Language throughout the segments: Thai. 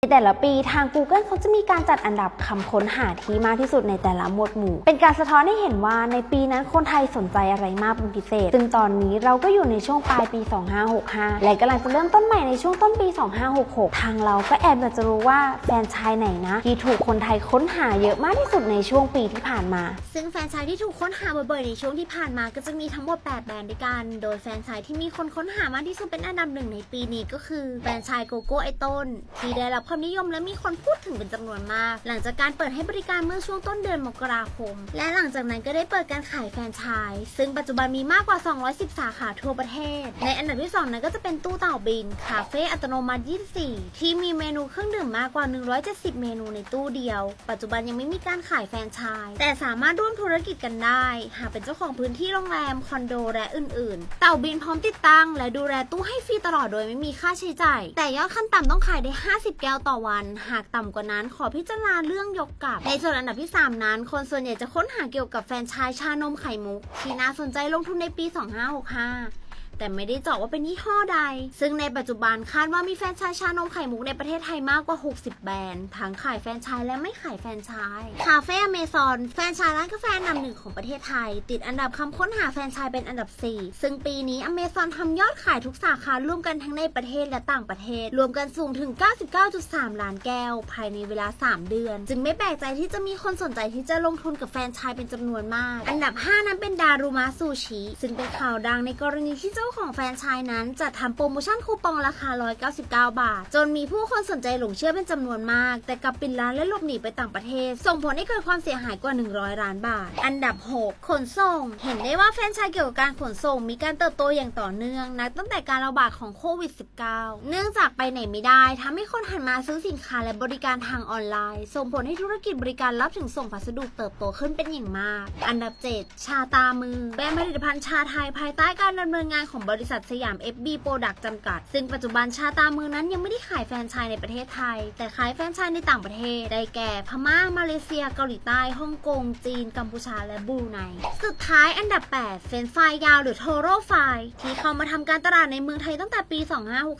ในแต่ละปีทาง Google เขาจะมีการจัดอันดับคำค้นหาที่มากที่สุดในแต่ละหมวดหมู่ เป็นการสะท้อนให้เห็นว่าในปีนั้นคนไทยสนใจอะไรมากเป็นพิเศษ ซึ่งตอนนี้เราก็อยู่ในช่วงปลายปี 2565 และกำลังจะเริ่มต้นใหม่ในช่วงต้นปี 2566 ทางเราก็แอบอยากจะรู้ว่าแฟนชายไหนนะ ที่ถูกคนไทยค้นหาเยอะมากที่สุดในช่วงปีที่ผ่านมา ซึ่งแฟนชายที่ถูกค้นหาบ่อยๆในช่วงที่ผ่านมาก็จะมีทั้งหมด 8 แบรนด์ด้วยกัน โดยแฟนชายที่มีคนค้นหามากที่สุดเป็นอันดับหนึ่งในปีนี้ก็คือแฟนชายโกโก้ไอต้นที่ได้รับความนิยมและมีคนพูดถึงเป็นจำนวนมาก หลังจากการเปิดให้บริการเมื่อช่วงต้นเดือนมกราคม และหลังจากนั้นก็ได้เปิดการขายแฟรนไชายซึ่งปัจจุบันมีมากกว่า 210 สาขาทั่วประเทศ ในอันดับที่ 2 นั้นก็จะเป็นตู้เต่าบิน คาเฟ่อัตโนมัติ 24 ที่มีเมนูเครื่องดื่มมากกว่า 170 เมนูในตู้เดียว ปัจจุบันยังไม่มีการขายแฟรนไชส์แต่สามารถร่วมธุรกิจกันได้ หากเป็นเจ้าของพื้นที่โรงแรมคอนโดและอื่น ๆ เต่าบินพร้อมติดตั้ง และดูแลตู้ให้ฟรีตลอดโดยไม่มีค่าใช้จ่าย แต่ยอดขั้นต่ำต้องขายได้ 50 แก้วต่อวัน หากต่ำกว่านั้น ขอพิจารณาเรื่องยกกลับ ในส่วนอันดับที่ 3 นั้น คนส่วนใหญ่จะค้นหาเกี่ยวกับแฟนชายชานมไข่มุก ที่น่าสนใจลงทุนในปี 2565 แต่ไม่ได้เจาะว่าเป็นยี่ห้อใด ซึ่งในปัจจุบันคาดว่ามีแฟรนไชส์ชานมไข่มุกในประเทศไทยมากกว่า 60 แบรนด์ ทั้งขายแฟรนไชส์และไม่ขายแฟรนไชส์คาเฟ่อเมซอนแฟรนไชส์ร้านกาแฟอันดับหนึ่งของประเทศไทย ติดอันดับคำค้นหาแฟรนไชส์เป็นอันดับ 4 ซึ่งปีนี้อเมซอนทำยอดขายทุกสาขาร่วมกันทั้งในประเทศและต่างประเทศ รวมกันสูงถึง 99.3 ล้านแก้ว ภายในเวลา 3 เดือน จึงไม่แปลกใจที่จะมีคนสนใจที่จะลงทุนกับแฟรนไชส์เป็นจำนวนมาก อันดับ 5 นั้นเป็นดารุมะซูชิซึ่งเป็นข่าวดังในกรณีที่เจ้าของแฟรนไชส์นั้นจัดทำโปรโมชั่นคูปองราคา 199 บาท จนมีผู้คนสนใจหลงเชื่อเป็นจำนวนมาก แต่กลับปิดร้านและหลบหนีไปต่างประเทศ ส่งผลให้เกิดความเสียหายกว่า 100 ล้านบาท อันดับ 6 ขนส่ง เห็นได้ว่าแฟรนไชส์เกี่ยวกับการขนส่งมีการเติบโตอย่างต่อเนื่องนับตั้งแต่การระบาดของโควิด -19 เนื่องจากไปไหนไม่ได้ทำให้คนหันมาซื้อสินค้าและบริการทางออนไลน์ ส่งผลให้ธุรกิจบริการรับถึงส่งพัสดุเติบโตขึ้นเป็นอย่างมาก อันดับ 7 ชาตามือ แบรนด์ผลิตภัณฑ์ชาไทยภายใต้การดำเนินงานของบริษัทสยาม FB Product จำกัด ซึ่งปัจจุบันชาตามือนั้นยังไม่ได้ขายแฟรนไชส์ในประเทศไทย แต่ขายแฟรนไชส์ในต่างประเทศ ได้แก่ พม่า มาเลเซีย เกาหลีใต้ ฮ่องกง จีน กัมพูชา และบรูไน สุดท้ายอันดับ 8 เฟรนไฟยาวหรือโทโรไฟที่เข้ามาทำการตลาดในเมืองไทยตั้งแต่ปี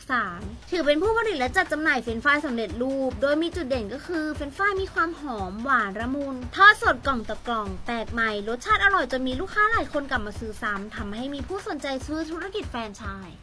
2563 ถือเป็นผู้ผลิตและจัดจำหน่ายเฟรนไฟสำเร็จรูป โดยมีจุดเด่นก็คือเฟรนไฟมีความหอมหวานละมุน ทอดสดกล่องต่อกล่อง แปลกใหม่ รสชาติอร่อยจนมีลูกค้าหลายคนกลับมาซื้อซ้ำทำให้มีผู้สนใจซื้อธุรกิจแฟรนไชส์